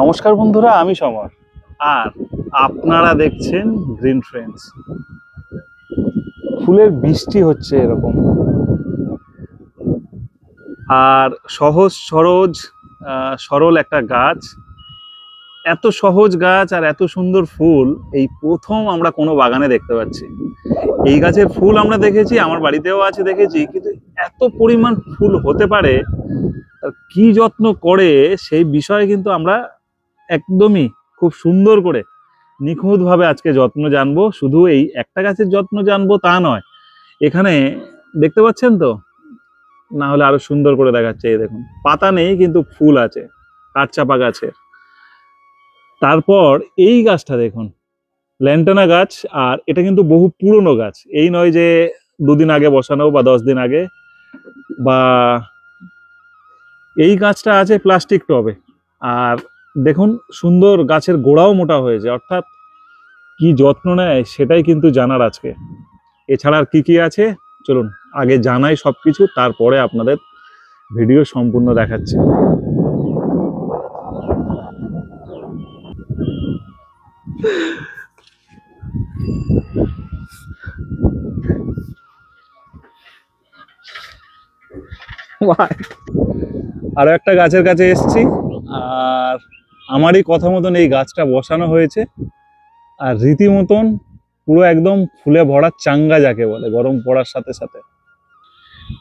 নমস্কার বন্ধুরা, আমি সমর। আর আপনারা দেখছেন গ্রিন ফ্রেন্ডস ফুলের বৃষ্টি হচ্ছে এরকম। আর সহজ সরজ সরল একটা গাছ। এত সহজ গাছ আর এত সুন্দর ফুল, এই প্রথম আমরা কোনো বাগানে দেখতে পাচ্ছি। এই গাছের ফুল আমরা দেখেছি, আমার বাড়িতেও আছে দেখেছি, কিন্তু এত পরিমাণ ফুল হতে পারে কি যত্ন করে, সেই বিষয়ে কিন্তু আমরা একদমই খুব সুন্দর করে নিখুঁতভাবে আজকে যত্ন জানব। শুধু এই একটা গাছের যত্ন জানব তা নয়, এখানে দেখতে পাচ্ছেন তো? না হলে আরও সুন্দর করে দেখাচ্ছে, এই দেখুন। পাতা নেই, কিন্তু ফুল আছে, কাঠচাপা গাছের। তারপর এই গাছটা দেখুন, ল্যান্টানা গাছ, আর এটা কিন্তু বহু পুরনো গাছ। এই নয় যে দুদিন আগে বসানো বা দশ দিন আগে, বা এই গাছটা আছে প্লাস্টিক টবে, আর দেখুন সুন্দর গাছের গোড়াও মোটা হয়েছে অর্থাৎ কি যত্ন নেয় সেটাই কিন্তু জানার আজকে। এছাড়া আর কি কি আছে? চলুন আগে জানাই সবকিছু তারপরে আপনাদের ভিডিও সম্পূর্ণ দেখাচ্ছি। আরও একটা গাছের কাছে এসেছি। আর আমারই কথা মতন এই গাছটা বসানো হয়েছে। আর রীতিমতন পুরো একদম ফুলে ভরা চাঙ্গা যাকে বলে, গরম পড়ার সাথে সাথে।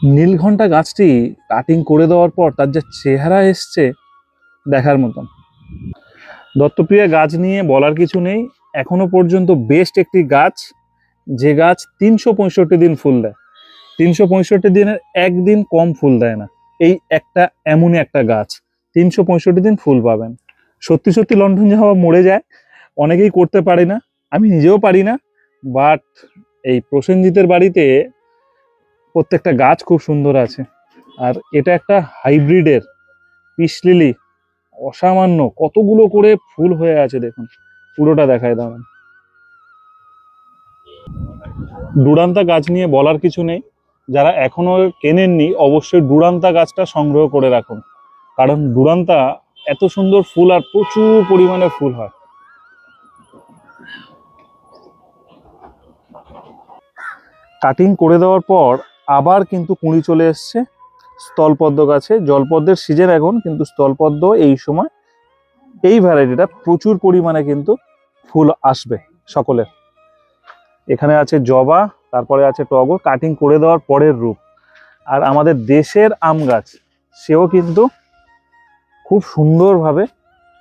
নীলঘণ্টা গাছটি কাটিং করে দেওয়ার পর তার যে চেহারা এসছে দেখার মতন। দত্তপ্রিয়া গাছ নিয়ে বলার কিছু নেই। এখনও পর্যন্ত বেস্ট একটি গাছ। যে গাছ তিনশো পঁয়ষট্টি দিন ফুল দেয়। তিনশো পঁয়ষট্টি দিনের একদিন কম ফুল দেয় না। এই একটা এমনই একটা গাছ। তিনশো পঁয়ষট্টি দিন ফুল পাবেন। সত্যি সত্যি লন্ডন যাওয়া মরে যায়। অনেকেই করতে পারে না, আমি নিজেও পারি না বাট এই প্রসেনজিতের বাড়িতে প্রত্যেকটা গাছ খুব সুন্দর আছে। আর এটা একটা হাইব্রিডের পিসলিলি অসামান্য, কতগুলো করে ফুল হয়ে আছে দেখুন। পুরোটা দেখায় দাঁড়ান। ডুরান্তা গাছ নিয়ে বলার কিছু নেই। যারা এখনও কেনেননি, অবশ্যই ডুরান্তা গাছটা সংগ্রহ করে রাখুন। কারণ ডুরান্তা এত সুন্দর ফুল আর প্রচুর পরিমাণে ফুল হয়। কাটিং করে দেওয়ার পর আবার কিন্তু কুঁড়ি চলে এসছে স্থলপদ্ম গাছে। জলপদ্মের সিজন এখন, কিন্তু স্থলপদ্ম এই সময় এই ভ্যারাইটিটা প্রচুর পরিমাণে কিন্তু ফুল আসবে সকলের। এখানে আছে জবা, তারপরে আছে টগর। কাটিং করে দেওয়ার পরের রূপ। আর আমাদের দেশের আম গাছ, সেও কিন্তু খুব সুন্দরভাবে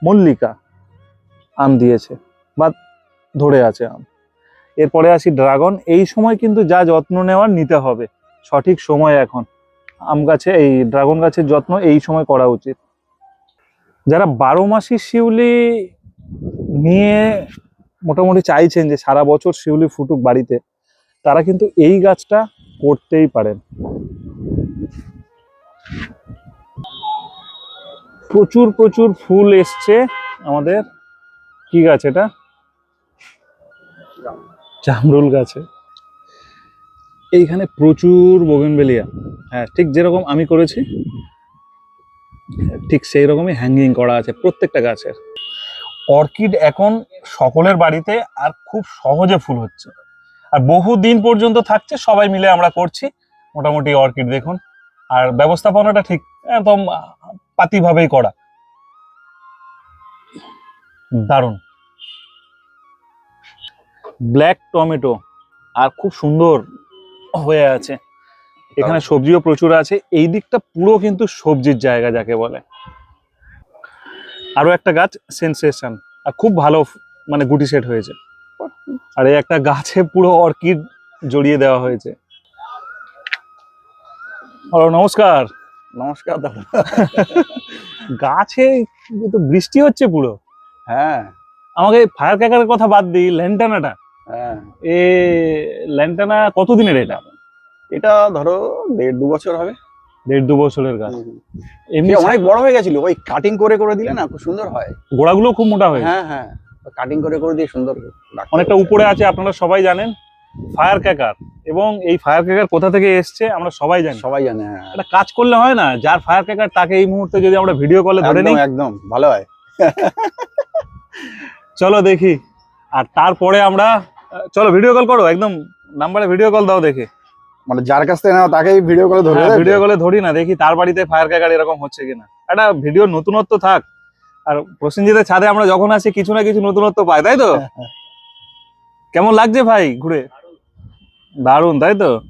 মল্লিকা আম দিয়েছে বা ধরে আছে আম। এরপরে আসি ড্রাগন। এই সময় কিন্তু যা যত্ন নেওয়ার নিতে হবে। সঠিক সময় এখন। আম গাছে, এই ড্রাগন গাছের যত্ন এই সময় করা উচিত। যারা বারো মাসি শিউলি নিয়ে মোটামুটি চাইছেন যে সারা বছর শিউলি ফুটুক বাড়িতে, তারা কিন্তু এই গাছটা করতেই পারেন। প্রচুর প্রচুর ফুল এসছে আমাদের। কি গাছ এটা? জামরুল গাছে। এইখানে প্রচুর বোগেনবেলিয়া হ্যাঁ ঠিক যেরকম আমি করেছি, ঠিক সেই রকমই হ্যাঙ্গিং করা আছে প্রত্যেকটা গাছের। অর্কিড এখন সকলের বাড়িতে আর খুব সহজে ফুল হচ্ছে। আর বহু দিন পর্যন্ত থাকছে, সবাই মিলে আমরা করছি। মোটামুটি অর্কিড দেখুন। আর ব্যবস্থাপনাটা ঠিক একদম পাতিভাবেই করা। দারুণ। ব্ল্যাক টমেটো আর খুব সুন্দর হয়ে আছে। এখানে সবজিও প্রচুর আছে। এই দিকটা পুরো কিন্তু সবজির জায়গা যাকে বলে। আরও একটা গাছ সেন্সেশন আর খুব ভালো মানে গুটি সেট হয়েছে। আর এই একটা গাছে পুরো অর্কিড জড়িয়ে দেওয়া হয়েছে। হ্যালো নমস্কার। নমস্কার দাদা। গাছে তো বৃষ্টি হচ্ছে পুরো। হ্যাঁ। আমাকে ফায়ার ক্যাকারের কথা বাদ দিই ল্যান্টানাটা। হ্যাঁ। এ ল্যান্টানা কতদিনের এটা? এটা ধরো দেড় দু বছর হবে। দেড় দু বছরের গাছ। এমনি অনেক বড় হয়ে গেছিল ওই কাটিং করে করে দিলে না খুব সুন্দর হয়। গোড়াগুলো খুব মোটা হয়েছে হ্যাঁ হ্যাঁ। কাটিং করে করে দিয়ে সুন্দর অনেকটা উপরে আছে আপনারা সবাই জানেন। ফায়ার ক্যাকার এবং এই ফায়ার ক্যাকার কোথা থেকে এসছে আমরা সবাই জানি। সবাই জানে হ্যাঁ। একটা কাজ করলে হয় না যার ফায়ার ক্যাকার তাকে এই মুহূর্তে যদি আমরা ভিডিও কলে ধরে নিই। একদম ভালো হয়। চলো দেখি। আর তারপরে আমরা চলো ভিডিও কল করো একদম নাম্বারে ভিডিও কল দাও দেখি। মানে যার কাছ থেকে নাও তাকেই ভিডিও করে ধরে ভিডিও কলে ধরি না দেখি তার বাড়িতে ফায়ার ক্যাকার এরকম হচ্ছে কিনা। একটা ভিডিও নতুনত্ব থাক। আর প্রসেনজিতের ছাদে আমরা যখন আসি কিছু না কিছু নতুনত্ব পাই তাই তো? কেমন লাগছে ভাই ঘুরে? দারুণ, তাই তো?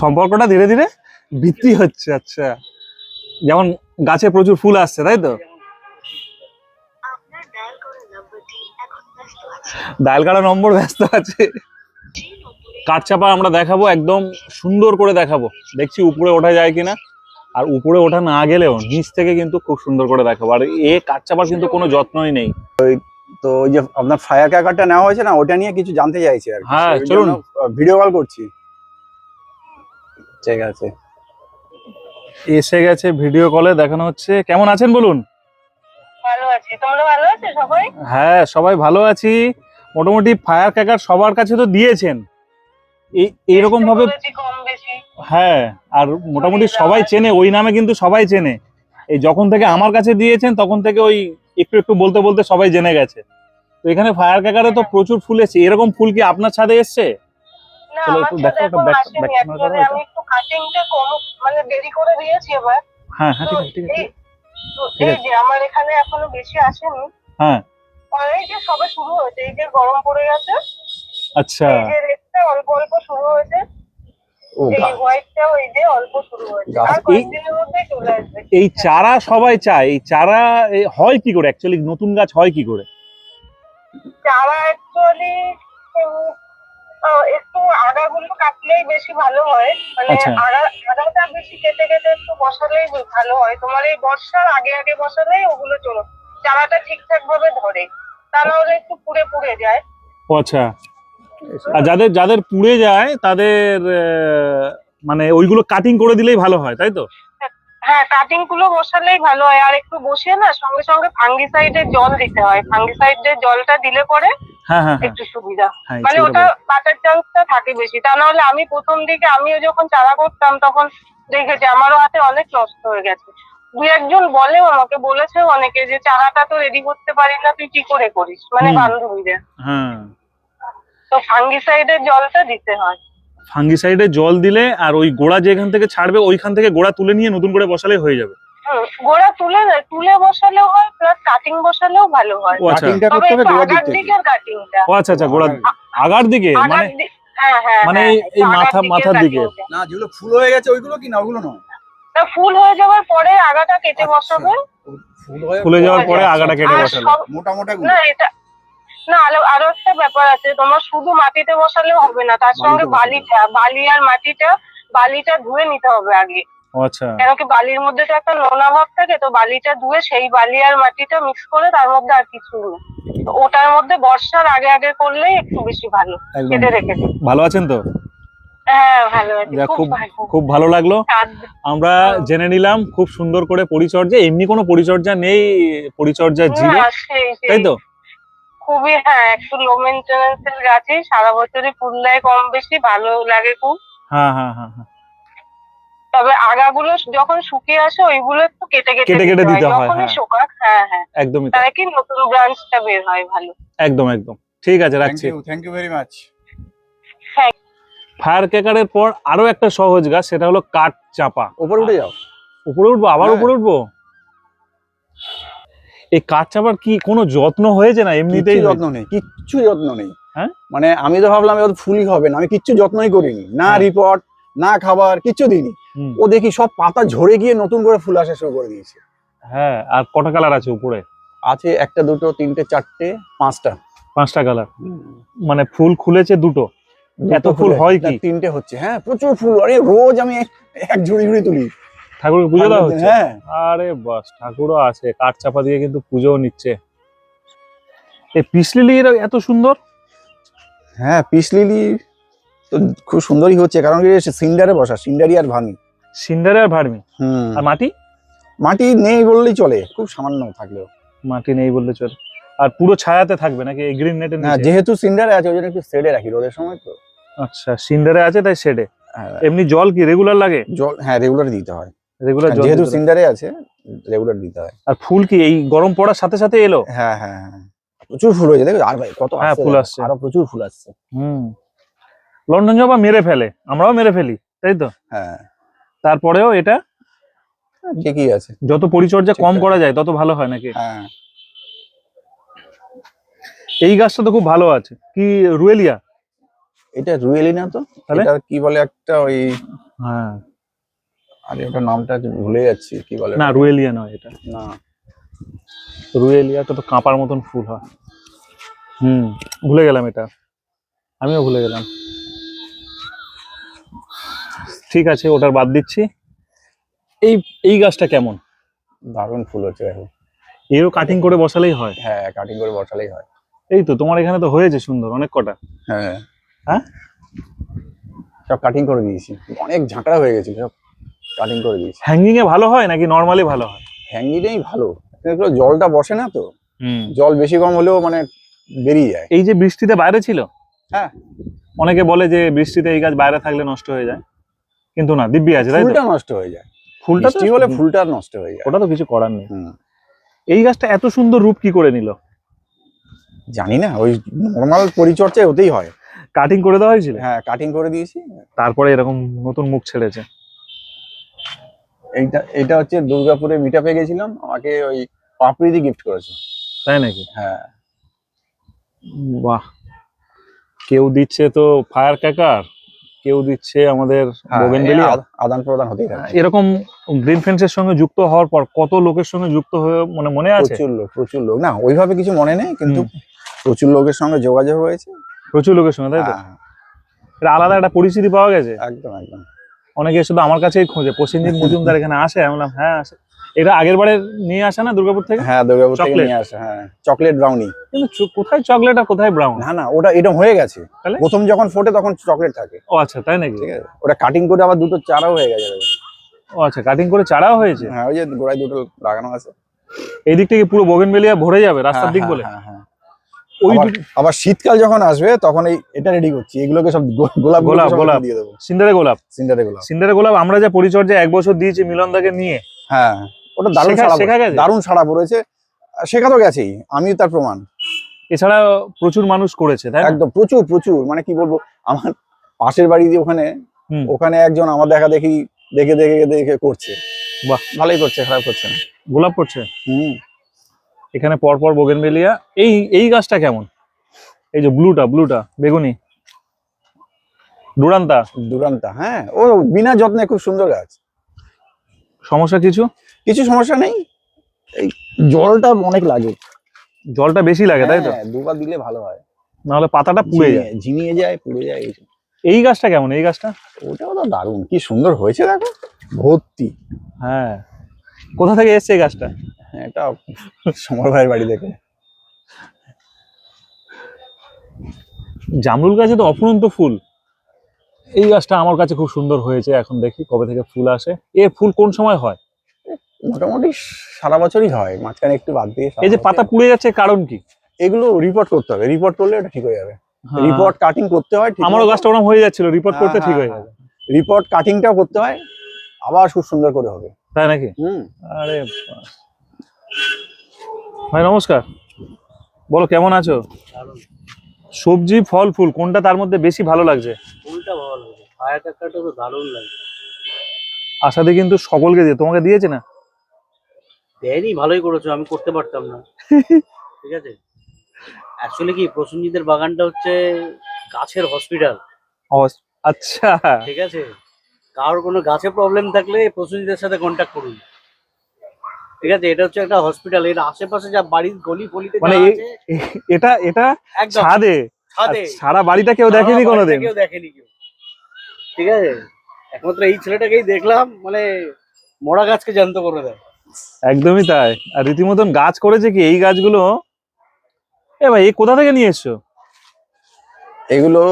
সম্পর্কটা ধীরে ধীরে বৃদ্ধি হচ্ছে আচ্ছা। যেমন গাছে প্রচুর ফুল আসছে, তাই তো? ডায়াল করা নম্বর ব্যস্ত আছে। কাঠচাপা আমরা দেখাবো, একদম সুন্দর করে দেখাবো। দেখছি উপরে ওঠা যায় কিনা। আর উপরে ওঠা না গেলেও নিচ থেকে কিন্তু খুব সুন্দর করে দেখাবো। আর এ কাঠচাপার কিন্তু কোনো যত্নই নেই। তো ওই যে আপনার ফায়ার ক্যাকারটা নেওয়া হয়েছে না ওটা নিয়ে কিছু জানতে চাইছি আর হ্যাঁ, চলুন। ভিডিও কল করছি। ঠিক আছে। এসে গেছে ভিডিও কলে দেখানো হচ্ছে। কেমন আছেন বলুন? ভালো আছি। তোমরা ভালো আছো সবাই? হ্যাঁ সবাই ভালো আছি। মোটামুটি ফায়ার ক্যাকার সবার কাছে তো দিয়েছেন। এই এইরকম ভাবে কম বেশি। হ্যাঁ আর মোটামুটি সবাই চেনে ওই নামে কিন্তু সবাই চেনে। এই যখন থেকে আমার কাছে দিয়েছেন তখন থেকে ওই একটু একটু বলতে বলতে সবাই জেনে গেছে। তো এখানে ফায়ার ক্যাকারে তো প্রচুর ফুল এসছে। এরকম ফুল কি আপনার ছাদে এসছে? চলো একটু দেখো, করো আমি একটু কাটিংটা কম মানে দেরি করে দিয়েছি এবার। হ্যাঁ হ্যাঁ ঠিক আছে ঠিক আছে। এই তো ঠিক এই আছে। যে আমার এখানে এখনও বেশি আসেনি। হ্যাঁ। আর এই যে সবে শুরু হয়েছে এই যে গরম পড়ে গেছে। আচ্ছা। এই যে রেডটা অল্প অল্প শুরু হয়েছে। ও এই চারা সবাই চায় এই চারা হয় কি করে অ্যাকচুয়ালি নতুন গাছ হয় কি করে? চারা অ্যাকচুয়ালি একটু আগাগুলো কাটলেই বেশি ভালো হয়। মানে আচ্ছা। আগা আগাটা বেশি কেটে কেটে একটু বসালেই ভালো হয়। তোমার এই বর্ষার আগে আগে বসালেই ওগুলো চলো। চারাটা ঠিকঠাক ভাবে ধরে। তা নাহলে একটু পুড়ে পুড়ে যায়। আচ্ছা। আর যাদের যাদের পুড়ে যায় তাদের মানে ওইগুলো কাটিং করে দিলেই ভালো হয় তাই তো? হ্যাঁ কাটিংগুলো বসালেই ভালো হয়। আর একটু বসিয়ে না সঙ্গে সঙ্গে ফাঙ্গিসাইডের জল দিতে হয়। ফাঙ্গিসাইডের জলটা দিলে পরে হ্যাঁ হ্যাঁ হ্যাঁ। একটু সুবিধা। মানে ওটা বাটার চান্সটা থাকে বেশি। তা নাহলে আমি প্রথম দিকে আমিও যখন চারা করতাম তখন দেখেছি আমারও হাতে অনেক নষ্ট হয়ে গেছে। দু একজন বলেও আমাকে বলেছে অনেকে যে চারাটা তো রেডি করতে পারি না তুই কি করে করিস? মানে বান্ধবীদের। তো ফাঙ্গিসাইডের জলটা দিতে হয়। ফাঙ্গিসাইডে জল দিলে আর ওই গোড়া যেখান থেকে ছাড়বে ওইখান থেকে গোড়া তুলে নিয়ে নতুন করে বসালে হয়ে যাবে। গোড়া তুলে তুলে বসালেও হয় প্লাস কাটিং বসালেও ভালো হয়। আচ্ছা। কাটিংটা করতে হবে গোড়ার দিক আগার কাটিংটা ও আচ্ছা আচ্ছা গোড়া আগার দিকে। মানে আগার দিক হ্যাঁ হ্যাঁ মানে হ্যাঁ, এই- মাথা- মাথার দিকে। না যেগুলো ফুল হয়ে গেছে ওইগুলো কি না ওগুলো নয়। তা ফুল হয়ে যাওয়ার পরে আগাটা কেটে আচ্ছা। বসাবে। ফুল হয়ে যাওয়ার পরে আচ্ছা, আগাটা কেটে আর বসালো। সব মোটা মোটা না এটা না আরও আরও একটা ব্যাপার আছে। তোমার শুধু মাটিতে বসালেও হবে না তার সঙ্গে বালিটা বালি আর মাটিটা বালিটা ধুয়ে নিতে হবে আগে। আচ্ছা। কেন কি বালির মধ্যে তো একটা নোনা ভাব থাকে তো বালিটা ধুয়ে সেই বালি আর মাটিটা মিক্স করে তার মধ্যে আর কিছু না ওটার মধ্যে বর্ষার আগে আগে করলেই একটু বেশি ভালো কেটে রেখে ভালো আছেন তো? হ্যাঁ ভালো আছে। যাক, খুব খুব- ভালো। লাগল। আমরা জেনে নিলাম খুব সুন্দর করে পরিচর্যা এমনি কোনো পরিচর্যা নেই পরিচর্যা জিরো না, সেই সেই। তাই তো? খুবই হ্যাঁ একটু লো মেনটেন্স এর গাছই সারা বছরই ফুল দেয় কম বেশি ভালো লাগে খুব। হ্যাঁ হ্যাঁ হ্যাঁ হ্যাঁ। তবে আগাগুলো যখন শুকিয়ে আসে ওইগুলো একটু কেটে কেটে কেটে কেটে দিতে হয়, যখনই হ্যাঁ। শোকাক হ্যাঁ হ্যাঁ। একদমই তাই। তাহলে কি নতুন ব্রাঞ্চটা বের হয় ভালো। একদম একদম। ঠিক আছে থ্যাংক রাখছি you thank you very much fire ক্যাকারের পর আরও একটা সহজ গাছ সেটা হলো কাঠ চাপা। উপরে উঠে যাও। উপরে উঠবো? আবার হ্যাঁ। উপরে উঠবো? এই কাঠ চাপার কি কোনো যত্ন হয়েছে না এমনিতেই যত্ন নেই কিচ্ছু যত্ন নেই। হ্যাঁ? মানে আমি তো ভাবলাম এবার ফুলই হবে না আমি কিচ্ছু যত্নই করিনি না হ্যাঁ। রিপোর্ট না খাবার কিচ্ছু দিইনি। ও দেখি সব পাতা ঝরে গিয়ে নতুন করে ফুল আসা শুরু করে দিয়েছে। হ্যাঁ আর কটা কালার আছে উপরে? আছে একটা দুটো তিনটে চারটে পাঁচটা। পাঁচটা কালার মানে ফুল খুলেছে দুটো? এত ফুল হয় কি? তিনটে হচ্ছে। হ্যাঁ প্রচুর ফুল আরে রোজ আমি এক ঝুড়ি ঝুড়ি তুলি। ঠাকুরকে পুজো দেওয়া হচ্ছে? হ্যাঁ। আরে বাস ঠাকুরও আছে কাঠ চাপা দিয়ে কিন্তু পুজোও নিচ্ছে। এই পিস লিলি এত সুন্দর? হ্যাঁ পিস লিলি তো খুব সুন্দরই হচ্ছে কারণ কি সিন্ডারে বসা সিন্ডারি আর ভার্মি সিন্ডারে আর ভার্মি আর মাটি? মাটি নেই বললেই চলে খুব সামান্য থাকলেও। মাটি নেই বললে চলে। আর পুরো ছায়াতে থাকবে নাকি এই গ্রিন নেটের না যেহেতু সিন্ডারে আছে ওই জন্য একটু সেডে রাখি রোদের সময় তো। আচ্ছা সিন্ডারে আছে তাই শেডে? হ্যাঁ, এমনি জল কি রেগুলার লাগে? জল হ্যাঁ রেগুলার দিতে হয়। রেগুলার যেহেতু সিন্ডারে আছে রেগুলার দিতে হয়। আর ফুল কি এই গরম পড়ার সাথে সাথে এলো? হ্যাঁ হ্যাঁ হ্যাঁ প্রচুর ফুল হয়েছে দেখো আর ভাই কত হ্যাঁ, ফুল আসছে। আরও প্রচুর ফুল আসছে। হুম। লন্ডন জবা মেরে ফেলে আমরাও মেরে ফেলি তাই তো? হ্যাঁ। তারপরেও এটা? ঠিকই আছে। যত পরিচর্যা কম করা যায় তত ভালো হয় নাকি? হ্যাঁ। এই গাছটা তো খুব ভালো আছে। কি রুয়েলিয়া? এটা রুয়েলি না তো? তাহলে? এটা কি বলে একটা ওই হ্যাঁ। আরে ওটা নামটা ভুলে যাচ্ছি কি বলে না রুয়েলিয়া নয় এটা। না। রুয়েলিয়াটা তো কাঁপার মতন ফুল হয়। হুম ভুলে গেলাম এটা। আমিও ভুলে গেলাম। ঠিক আছে ওটার বাদ দিচ্ছি। এই এই গাছটা কেমন? দারুণ ফুল হচ্ছে দেখো। এরও কাটিং করে বসালেই হয়? হ্যাঁ কাটিং করে বসালেই হয়। এই তো তোমার এখানে তো হয়েছে সুন্দর অনেক কটা। হ্যাঁ। হ্যাঁ? সব কাটিং করে দিয়েছি। অনেক ঝাঁকড়া হয়ে গেছিল সব কাটিং করে দিয়েছি। হ্যাঙ্গিং এ ভালো হয় নাকি নর্মালি ভালো হয়? হ্যাঙ্গিটাই ভালো। এগুলো জলটা বসে না তো? জল বেশি কম হলেও মানে বেরিয়ে যায়। এই যে বৃষ্টিতে বাইরে ছিল? হ্যাঁ। অনেকে বলে যে বৃষ্টিতে এই গাছ বাইরে থাকলে নষ্ট হয়ে যায়। কিন্তু না দিব্যি আছে তাই ফুলটা নষ্ট হয়ে যায়। ফুলটা বৃষ্টি হলে ফুলটা নষ্ট হয়ে যায়। ওটা তো কিছু করার নেই। এই গাছটা এত সুন্দর রূপ কি করে নিল? জানি না ওই নর্মাল পরিচর্যায় ওতেই হয়। কাটিং করে দেওয়া হয়েছিল? হ্যাঁ কাটিং করে দিয়েছি। তারপরে এরকম নতুন মুখ ছেড়েছে। এইটা এটা হচ্ছে দুর্গাপুরে মিট আপে গেছিলাম আমাকে ওই পাপড়ি গিফট করেছে। তাই নাকি? হ্যাঁ। বাহ। কেউ দিচ্ছে তো ফায়ার ক্যাকার কেউ দিচ্ছে আমাদের হ্যাঁ, বোগেনভেলিয়া আদান প্রদান হতেই থাকে। এরকম গ্রিন ফেন্সের সঙ্গে যুক্ত হওয়ার পর কত লোকের সঙ্গে যুক্ত হয়ে মানে মনে আছে? প্রচুর লোক প্রচুর লোক। না ওইভাবে কিছু মনে নেই কিন্তু প্রচুর লোকের সঙ্গে যোগাযোগ হয়েছে। প্রচুর লোকের সঙ্গে তাই তো? হ্যাঁ, এটা আলাদা একটা পরিস্থিতি পাওয়া গেছে? একদম একদম। অনেকে শুধু আমার কাছেই খোঁজে। প্রসেনজিৎ মজুমদার এখানে আসে আমি বললাম হ্যাঁ আসে। এটা আগের বারে নিয়ে আসে না দুর্গাপুর থেকে? হ্যাঁ দুর্গাপুর থেকে নিয়ে আসে হ্যাঁ। চকলেট ব্রাউনি কিন্তু কোথায় চকলেট আর কোথায় ব্রাউন না না ওটা এটা হয়ে গেছে। প্রথম যখন ফোটে তখন চকলেট থাকে। ও আচ্ছা তাই নাকি? ঠিক আছে। ওটা কাটিং করে আবার দুটো চারাও হয়ে গেছে। ও আচ্ছা কাটিং করে চারাও হয়েছে? হ্যাঁ ওই যে গোড়ায় দুটো লাগানো আছে। এই দিক থেকে পুরো বোগেনভেলিয়া ভরে যাবে রাস্তার হ্যাঁ, দিক হ্যাঁ, বলে? হ্যাঁ, হ্যাঁ। ওই আবার- শীতকাল যখন আসবে তখন এই এটা রেডি করছি। এগুলোকে সব গোলাপ গোলাপ, গোলাপ। দিয়ে দেবো। সিন্ডারে গোলাপ। সিন্ডারে গোলাপ। সিন্ডারে গোলাপ আমরা যা পরিচর্যা এক বছর দিয়েছি মিলনদাকে নিয়ে হ্যাঁ। ওটা দারুণ সাড়া? দারুণ সাড়া পড়েছে। শেখা তো গেছেই আমিও তার প্রমাণ। এছাড়া প্রচুর মানুষ করেছে তাই একদম প্রচুর প্রচুর। মানে কি বলব আমার পাশের বাড়ি দিয়ে ওখানে ওখানে একজন আমার দেখা দেখি দেখে দেখে দেখে করছে। বাহ। ভালোই করছে খারাপ করছে না। গোলাপ করছে? হুম। এখানে পরপর বোগেনভেলিয়া। এই এই গাছটা কেমন? এই যে ব্লুটা ব্লুটা বেগুনি। দুরান্তা। দুরান্তা হ্যাঁ। ও বিনা যত্নে খুব সুন্দর গাছ। সমস্যা কিছু? কিছু সমস্যা নেই। এই জলটা অনেক লাগে। জলটা বেশি লাগে তাই তো? হ্যাঁ, দুবার দিলে ভালো হয়। নাহলে পাতাটা পুড়ে যায়। ঝিমিয়ে- যায় পুড়ে যায় এই। এই গাছটা কেমন? এই গাছটা? ওটাও তো দারুণ। কি সুন্দর হয়েছে দেখো। ভর্তি। হ্যাঁ। কোথা থেকে এসছে এই গাছটা? এটা সমর ভাইয়ের বাড়ি থেকে জামরুল গাছে তো অফুরন্ত ফুল। এই গাছটা আমার কাছে খুব সুন্দর হয়েছে এখন দেখি কবে থেকে ফুল আসে। এর ফুল কোন সময় হয়? মোটামুটি সারা বছরই হয় মাঝখানে একটু বাদ দিয়ে এই যে পাতা পুড়ে যাচ্ছে কারণ কি? এগুলো রিপোর্ট করতে হবে রিপোর্ট করলে এটা ঠিক হয়ে যাবে। হ্যাঁ, রিপোর্ট কাটিং করতে হয় ঠিক আমারও গাছটা ওরকম হয়ে যাচ্ছিল রিপোর্ট হ্যাঁ, করতে ঠিক হয়ে হ্যাঁ, যাবে। রিপোর্ট কাটিংটাও করতে হয় আবার খুব সুন্দর করে হবে। তাই নাকি? হুম। আরে। ভাই নমস্কার। বলো কেমন আছো? সবজি ফল ফুল কোনটা তার মধ্যে বেশি ভালো লাগছে? ফুলটা ভালো লাগে ফায়ার ক্যাকারটা তো দারুণ লাগে আশাতে কিন্তু সকলকে দিয়ে তোমাকে দিয়েছে না? দেয়নি ভালোই করেছ আমি করতে পারতাম না। ঠিক আছে? অ্যাকচুয়ালি কি প্রসেনজিতের বাগানটা হচ্ছে গাছের হসপিটাল আচ্ছা। ঠিক আছে? কারোর কোনো গাছে প্রবলেম থাকলে প্রসেনজিতের সাথে কন্ট্যাক্ট করুন। ঠিক আছে? এটা হচ্ছে একটা হসপিটাল এর আশেপাশে যা বাড়ির গলি গলিতে মানে এটা এটা ছাদে? সারা বাড়িটা কেউ দেখেনি কোনোদিন? কেউ দেখেনি কেউ। ঠিক আছে? একমাত্র এই ছেলেটাকেই দেখলাম মানে মরা গাছকে জ্যান্ত করে দেয়। একদমই তাই। আর রীতিমতন গাছ করেছে কি? এই গাছগুলো? এ ভাই এই কোথা থেকে নিয়ে এসছো? এগুলো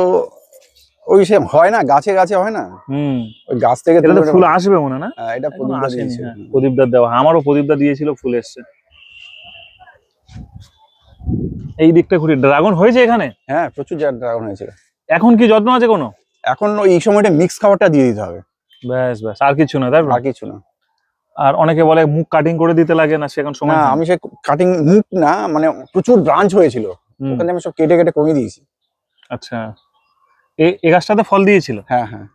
ওই সে হয় না গাছে গাছে হয় না? হুম। ওই গাছ থেকে এটা ফুল আসবে মনে না? হ্যাঁ, এটা প্রদীপদা দিয়েছে হ্যাঁ। প্রদীপদার দেওয়া আমারও প্রদীপদা দিয়েছিল ফুল এসছে। এই দিকটা ঘুরে ড্রাগন হয়েছে এখানে? হ্যাঁ প্রচুর ড্রাগন হয়েছিল। এখন কি যত্ন আছে কোনো? এখন ওই সময়টা মিক্স খাবারটা দিয়ে দিতে হবে। ব্যাস ব্যাস আর কিছু না তাই তো? আর কিছু না। আর অনেকে বলে মুখ কাটিং করে দিতে লাগে না সেখানে সময় আমি সে কাটিং মুখ না মানে প্রচুর ব্রাঞ্চ হয়েছিল। ওখানে আমি সব কেটে কেটে কমিয়ে দিয়েছি। আচ্ছা। এ- এ গাছটাতে ফল দিয়েছিল? হ্যাঁ হ্যাঁ।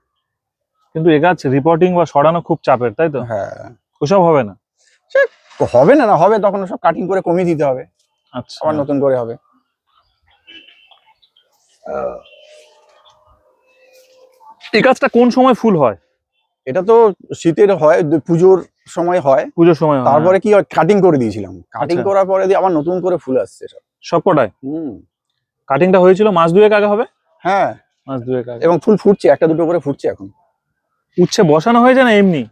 কিন্তু এ গাছ রিপোর্টিং বা সরানো খুব চাপের তাই তো? হ্যাঁ। ওসব হবে না? তো হবে না না হবে তখন সব কাটিং করে কমিয়ে দিতে হবে। আচ্ছা। আবার নতুন করে হবে। এই গাছটা কোন সময় ফুল হয়? এটা তো শীতের হয় পুজোর সময় হয়। পুজোর সময় তারপরে কি হয়? কাটিং করে দিয়েছিলাম। কাটিং আচ্ছা। করার পরে দিয়ে আবার নতুন করে ফুল আসছে সব। হ্যাঁ। সব কটায়? হুম। কাটিংটা হয়েছিল মাস দুয়েক আগে হবে? হ্যাঁ। মাস দুয়েক আগে। এবং ফুল ফুটছে একটা দুটো করে ফুটছে এখন। উচ্ছে বসানো হয়েছে না এমনি?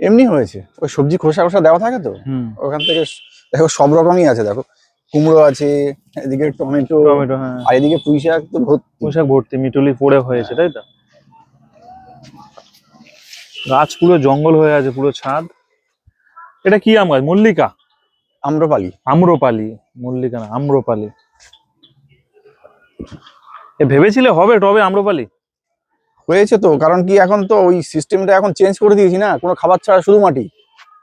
এমনি হয়েছে। ওই সবজি খোসা খোসা দেওয়া থাকে তো? হুম। ওখান থেকে দেখো সব রকমই আছে দেখো। কুমড়ো আছে এদিকে টমেটো টমেটো হ্যাঁ। আর এদিকে পুঁই শাক তো ভর্তি। পোশাক ভর্তি মিটুলি পড়ে হয়েছে তাই তো? গাছ পুরো জঙ্গল হয়ে আছে পুরো ছাদ। এটা কি আম গাছ? মল্লিকা? আম্রপালি। আম্রপালি মল্লিকা না আম্রপালি। ভেবেছিলে হবে টবে আম্রপালি? হয়েছে তো কারণ কি এখন তো ওই সিস্টেমটা এখন চেঞ্জ করে দিয়েছি না কোনো খাবার ছাড়া শুধু মাটি।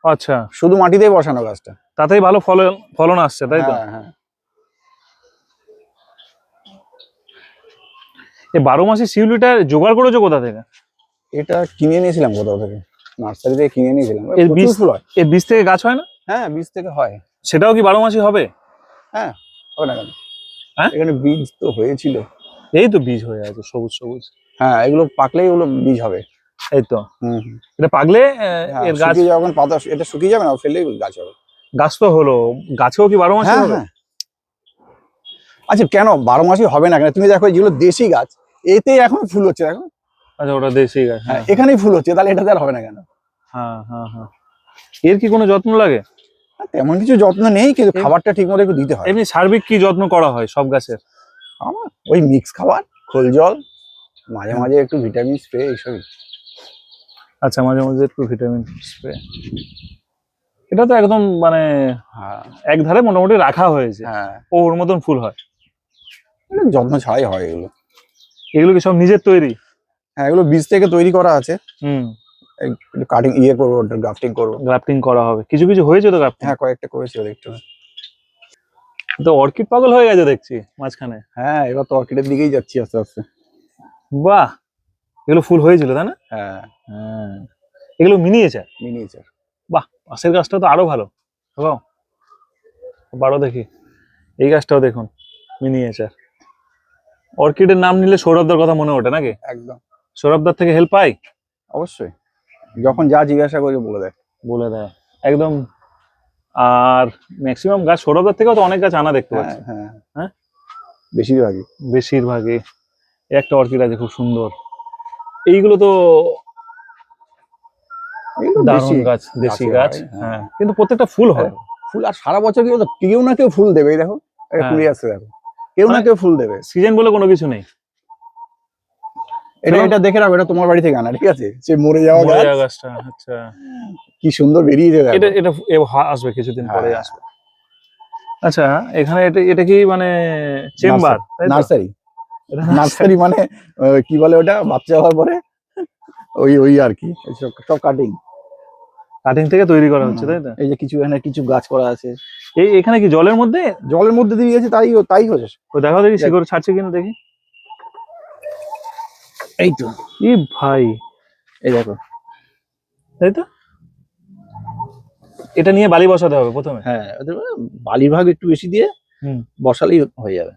আচ্ছা। শুধু মাটিতেই বসানো গাছটা। তাতেই ভালো ফলন ফলন আসছে তাই তো? হ্যাঁ হ্যাঁ। এই বারো মাসি শিউলিটা জোগাড় করেছ কোথা থেকে? এটা কিনে নিয়েছিলাম কোথাও থেকে। নার্সারি থেকে কিনে নিয়েছিলাম এর বীজ- ফুল হয়। এই বীজ থেকে গাছ হয় না? হ্যাঁ বীজ থেকে হয়। সেটাও কি বারো মাসে হবে? হ্যাঁ হবে না কেন? হ্যাঁ? এখানে বীজ তো হয়েছিল। এই তো বীজ হয়ে আছে সবুজ সবুজ। হ্যাঁ এগুলো পাকলেই এগুলো বীজ হবে। এই তো। এটা পাকলে হ্যাঁ, এর গাছ যখন পাতা এটা শুকিয়ে যাবে না ফেললেই গাছ হবে। গাছ তো হলো গাছেও কি বারো মাসি হ্যাঁ হবে? হ্যাঁ। আচ্ছা কেন বারো মাসই হবে না কেন? তুমি দেখো যেগুলো দেশি গাছ এতেই এখন ফুল হচ্ছে দেখো। আচ্ছা ওটা দেশি গাছ হ্যাঁ এখানেই ফুল হচ্ছে তাহলে এটাতে আর হবে না কেন? হ্যাঁ হ্যাঁ হ্যাঁ। এর কি কোনো যত্ন লাগে? তেমন কিছু যত্ন নেই কিন্তু খাবারটা ঠিক মতো একটু দিতে হয়। এমনি সার্বিক কি যত্ন করা হয় সব গাছের? আমার ওই মিক্স খাবার খোল জল মাঝে মাঝে একটু ভিটামিন স্প্রে এইসবই। আচ্ছা মাঝে মাঝে একটু ভিটামিন স্প্রে এটা তো একদম মানে হ্যাঁ। এক ধারে মোটামুটি রাখা হয়েছে। হ্যাঁ। ও ওর মতন ফুল হয়। এগুলো যত্ন ছাড়াই হয় এগুলো। এগুলো কি সব নিজের তৈরি? হ্যাঁ এগুলো বীজ থেকে তৈরি করা আছে। হুম। কাটিং ইয়ে করব গ্রাফটিং করব। গ্রাফটিং করা হবে। কিছু কিছু হয়েছে তো গ্রাফটিং হ্যাঁ কয়েকটা করেছি ওদের একটু। তো অর্কিড পাগল হয়ে গেছে দেখছি। মাঝখানে। হ্যাঁ এবার তো অর্কিডের দিকেই যাচ্ছি আস্তে আস্তে। বাহ! এগুলো ফুল হয়েছিল তাই না? হ্যাঁ। হ্যাঁ। এগুলো মিনিয়েচার? মিনিয়েচার। বাহ! পাশের গাছটা তো আরও ভালো। বাবা বারো দেখি। এই গাছটাও দেখুন মিনিয়েচার। অর্কিডের নাম নিলে সৌরভদার কথা মনে ওঠে নাকি? একদম। সৌরভদার থেকে হেল্প পাই? অবশ্যই। যখন যা জিজ্ঞাসা করি বলে দেয়। বলে দেয়। একদম আর ম্যাক্সিমাম গাছ সৌরভদার থেকেও তো অনেক গাছ আনা দেখতে হ্যাঁ পাচ্ছি। হ্যাঁ হ্যাঁ? বেশিরভাগই। বেশিরভাগই। একটা অর্কিড আছে খুব সুন্দর। এইগুলো তো দারুণ গাছ দেশি গাছ হ্যাঁ। হ্যাঁ। কিন্তু প্রত্যেকটা ফুল হয়। ফুল আর সারা বছর কি কেউ না কেউ ফুল দেবে দেখো। হ্যাঁ। আসছে দেখো। কেউ না মানে- কেউ ফুল দেবে। সিজন বলে কোনো কিছু নেই। এটা এটা দেখে রাখো এটা তোমার বাড়ি থেকে আনা ঠিক আছে? সে মরে যাওয়া মরে যাওয়া গাছটা আচ্ছা। কি সুন্দর বেরিয়েছে দেখো। এটা এটা আসবে কিছুদিন পরে হ্যাঁ। আসবে। আচ্ছা এখানে এটা এটা কি মানে চেম্বার নার্সারি। নার্সারি মানে কি বলে ওটা? বাচ্চা হওয়ার পরে? ওই ওই আর কি সব সব কাটিং কাটিং থেকে তৈরি করা হচ্ছে তাই তো? এই যে কিছু এখানে কিছু গাছ করা আছে। এই এখানে কি জলের মধ্যে? জলের মধ্যে দিয়ে গেছে তাই তাই দেখাও দেখি দেখ। শিকড় ছাড়ছে কিনা দেখি। এই তো। ই ভাই। এই দেখো। তাই তো? এটা নিয়ে বালি বসাতে হবে প্রথমে। হ্যাঁ ওদের বালি ভাগ একটু বেশি দিয়ে বসালেই হয়ে যাবে।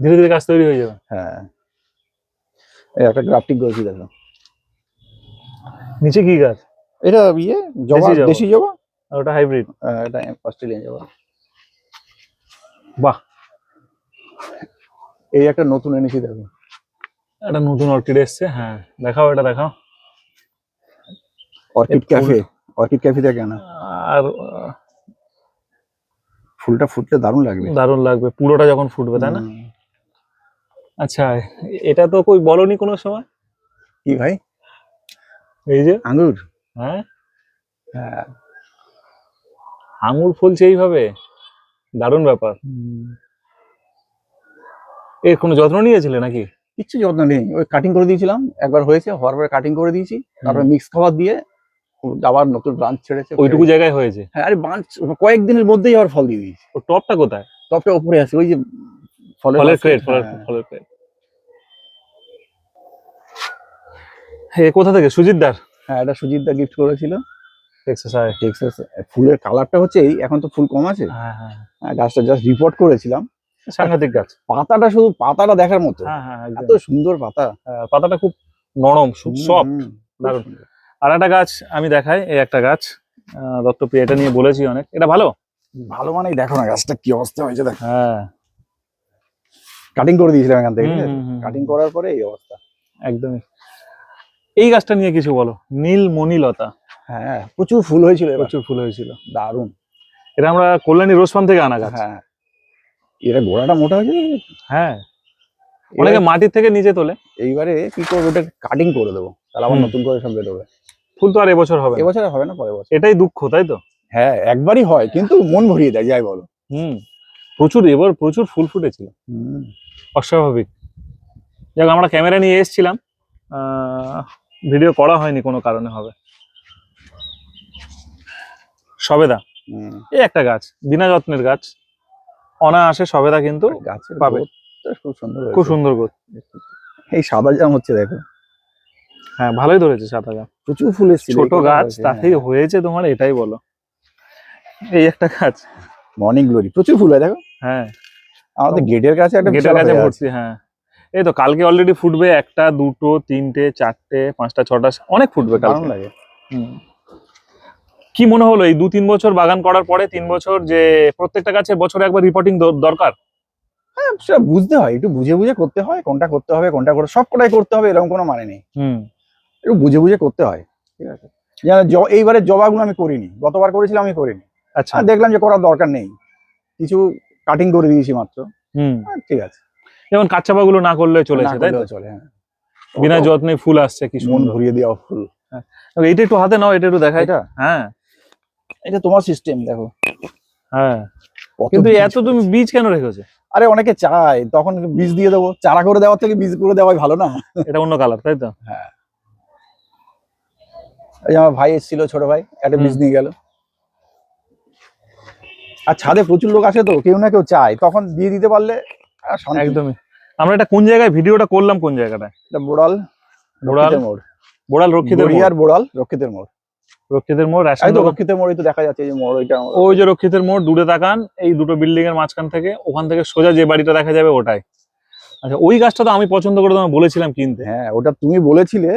ধীরে ধীরে গাছ তৈরি হয়ে যাবে। হ্যাঁ। এই একটা গ্রাফটিং করেছি দেখো। নিচে কি গাছ? এটা ইয়ে জবা দেশি জবা। আর ওটা হাইব্রিড। আহ, এটা অস্ট্রেলিয়ান জবা। বাহ। এই একটা নতুন এনেছি দেখো। একটা নতুন অর্কিড এসছে হ্যাঁ দেখাও এটা দেখাও। অর্কিড ক্যাফে অর্কিড ক্যাফে থেকে আনা। আর ফুলটা ফুটলে দারুণ লাগবে। দারুণ লাগবে পুরোটা যখন ফুটবে তাই না? আচ্ছা এটা তো কই বলনি কোনো সময়? কি ভাই? এই যে আঙ্গুর? হ্যাঁ। হ্যাঁ। আঙুর ফলছে এইভাবে? দারুণ ব্যাপার। এর কোনো যত্ন নিয়েছিলে নাকি? কিচ্ছু যত্ন নেই। ওই কাটিং করে দিয়েছিলাম একবার হয়েছে হওয়ার পরে কাটিং করে দিয়েছি। তারপরে মিক্স খাবার দিয়ে আবার নতুন ব্রাঞ্চ ছেড়েছে। ওইটুকু জায়গায় হয়েছে? হ্যাঁ আরে ব্রাঞ্চ কয়েকদিনের মধ্যেই আবার ফল দিয়ে দিয়েছি। ও টপটা কোথায়? টপটা উপরে আছে ওই যে ফলের ফলের ক্রেট ফলের হ্যাঁ। ফলের ক্রেট এ কোথা থেকে? সুজিত দার হ্যাঁ এটা সুজিত দা গিফট করেছিল এক্সারসাইজ টেক্সাস ফুলের কালারটা হচ্ছে এই এখন তো ফুল কম আছে। হ্যাঁ হ্যাঁ। হ্যাঁ, গাছটা জাস্ট রিপোর্ট করেছিলাম। সাংঘাতিক গাছ। পাতাটা শুধু পাতাটা দেখার মতো। হ্যাঁ হ্যাঁ এত সুন্দর পাতা। হ্যাঁ, পাতাটা খুব নরম সফট। আর একটা গাছ আমি দেখাই এই একটা গাছ। দত্তপ্রিয় এটা নিয়ে বলেছি অনেক। এটা ভালো? ভালো মানেই দেখো না গাছটা কি অবস্থা হয়েছে দেখো। হ্যাঁ। কাটিং করে দিয়েছিলাম এখান থেকে কাটিং করার পরে এই অবস্থা। একদমই। এই গাছটা নিয়ে কিছু বলো। নীল মণিলতা হ্যাঁ প্রচুর ফুল হয়েছিল প্রচুর ফুল হয়েছিল। দারুণ। এটা আমরা কল্যাণী রোজ ফার্ম থেকে আনা গাছ। হ্যাঁ। এটা গোড়াটা মোটা হয়েছে হ্যাঁ। অনেকে মাটির থেকে নিচে তোলে। এইবারে কি করব ওটা কাটিং করে দেবো। তাহলে আবার নতুন করে সব বেরোবে ফুল তো আর এবছর হবে। এবছর হবে না পরের বছর। এটাই দুঃখ তাই তো? হ্যাঁ একবারই হয় কিন্তু মন ভরিয়ে দেয় যাই বলো। হুম। প্রচুর এবার প্রচুর ফুল ফুটেছিল। হুম। অস্বাভাবিক। যাক আমরা ক্যামেরা নিয়ে এসেছিলাম। ভিডিও করা হয়নি কোনো কারণে হবে। সবেদা। এই একটা গাছ বিনা যত্নের গাছ। অনায়াসে সবেদা কিন্তু গাছের পাবে। খুব সুন্দর খুব সুন্দর গোছ এই সাদা জাম হচ্ছে দেখো। হ্যাঁ ভালোই ধরেছে সাদা গাছ প্রচুর ফুল এসেছিল ছোট গাছ তাতেই হয়েছে তোমার এটাই বলো। এই একটা গাছ। মর্নিং গ্লোরি প্রচুর ফুল হয় দেখো। হ্যাঁ। আমাদের গেটের কাছে একটা গেটের কাছে হয়ে ভর্তি হ্যাঁ। এই তো কালকে অলরেডি ফুটবে একটা দুটো তিনটে চারটে পাঁচটা ছটা অনেক ফুটবে কালকে। লাগে। হুম। কি মনে হলো এই দু তিন বছর বাগান করার পরে তিন বছর যে প্রত্যেকটা গাছের বছরে একবার রিপোর্টিং দরকার? হ্যাঁ, সেটা বুঝতে হয়। একটু বুঝে বুঝে করতে হয় কোনটা করতে হবে কোনটা করে সব কটাই করতে হবে এরকম কোনো মানে নেই। হুম। একটু বুঝে বুঝে করতে হয় ঠিক আছে? এইবারে জবাগুলো আমি করিনি গতবার করেছিলাম আমি করিনি। আচ্ছা। দেখলাম যে করার দরকার নেই। কিছু কাটিং করে দিয়েছি মাত্র। হুম। হ্যাঁ, ঠিক আছে। যেমন কাচ্চা গুলো না করলে চলেছে তাই তো? চলে হ্যাঁ। বিনা যত্নে ফুল আসছে কি সুন্দর। ভরিয়ে দেওয়া ফুল। এইটা একটু হাতে নাও এটা একটু দেখাই। এটা? হ্যাঁ। এটা তোমার সিস্টেম দেখো। হ্যাঁ। কিন্তু এত তুমি বীজ কেন রেখেছো? আরে অনেকে চায় তখন বীজ দিয়ে দেবো। চারা করে দেওয়ার থেকে বীজ করে দেওয়াই ভালো না। এটা অন্য কালার তাই তো? এই যে আমার ভাই এসেছিল ছোট ভাই একটা বীজ। নিয়ে গেল। আর ছাদে প্রচুর লোক আসে তো কেউ না কেউ চায়। তখন দিয়ে দিতে পারলে। একদমই। আমরা এটা কোন জায়গায় ভিডিওটা করলাম কোন জায়গাটায়? এটা বোড়াল বোড়াল? মোড়। বোড়াল রক্ষিতের মোড়। গড়িয়ার বোড়াল রক্ষিতের মোড়। রক্ষিতের মোড় রেশন রক্ষিতের মোড়ই তো দেখা যাচ্ছে এই যে মোড় ওইটা ওই যে রক্ষিতের মোড় দূরে তাকান এই দুটো বিল্ডিং এর মাঝখান থেকে ওখান থেকে সোজা যে বাড়িটা দেখা যাবে ওটাই। আচ্ছা ওই গাছটা তো আমি পছন্দ করে তোমায় বলেছিলাম কিনতে। হ্যাঁ ওটা তুমি বলেছিলে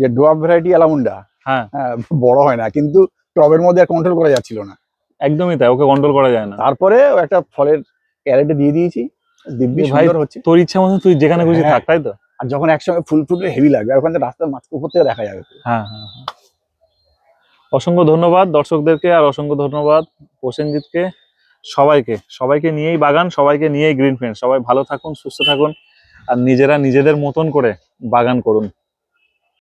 যে ডোয়াব ভ্যারাইটি অ্যালামুন্ডা হ্যাঁ। বড় হয় না কিন্তু টবের মধ্যে কন্ট্রোল করা যাচ্ছিল না। একদমই তাই ওকে কন্ট্রোল করা যায় না। তারপরে একটা ফলের ক্যারেটে দিয়ে দিয়েছি দিব্যি সুন্দর হচ্ছে। তোর ইচ্ছা মতো তুই যেখানে খুশি হ্যাঁ। থাক তাই তো? আর যখন একসঙ্গে ফুল ফুটলে হেভি লাগবে আর ওখান রাস্তার মাঝ উপর থেকে দেখা যাবে। হ্যাঁ হ্যাঁ হ্যাঁ। অসংখ্য ধন্যবাদ দর্শকদেরকে আর অসংখ্য ধন্যবাদ প্রসেনজিৎকে, সবাইকে। সবাইকে নিয়েই বাগান, সবাইকে নিয়েই গ্রিন ফ্রেন্ড সবাই ভালো থাকুন, সুস্থ থাকুন আর নিজেরা নিজেদের মতন করে বাগান করুন।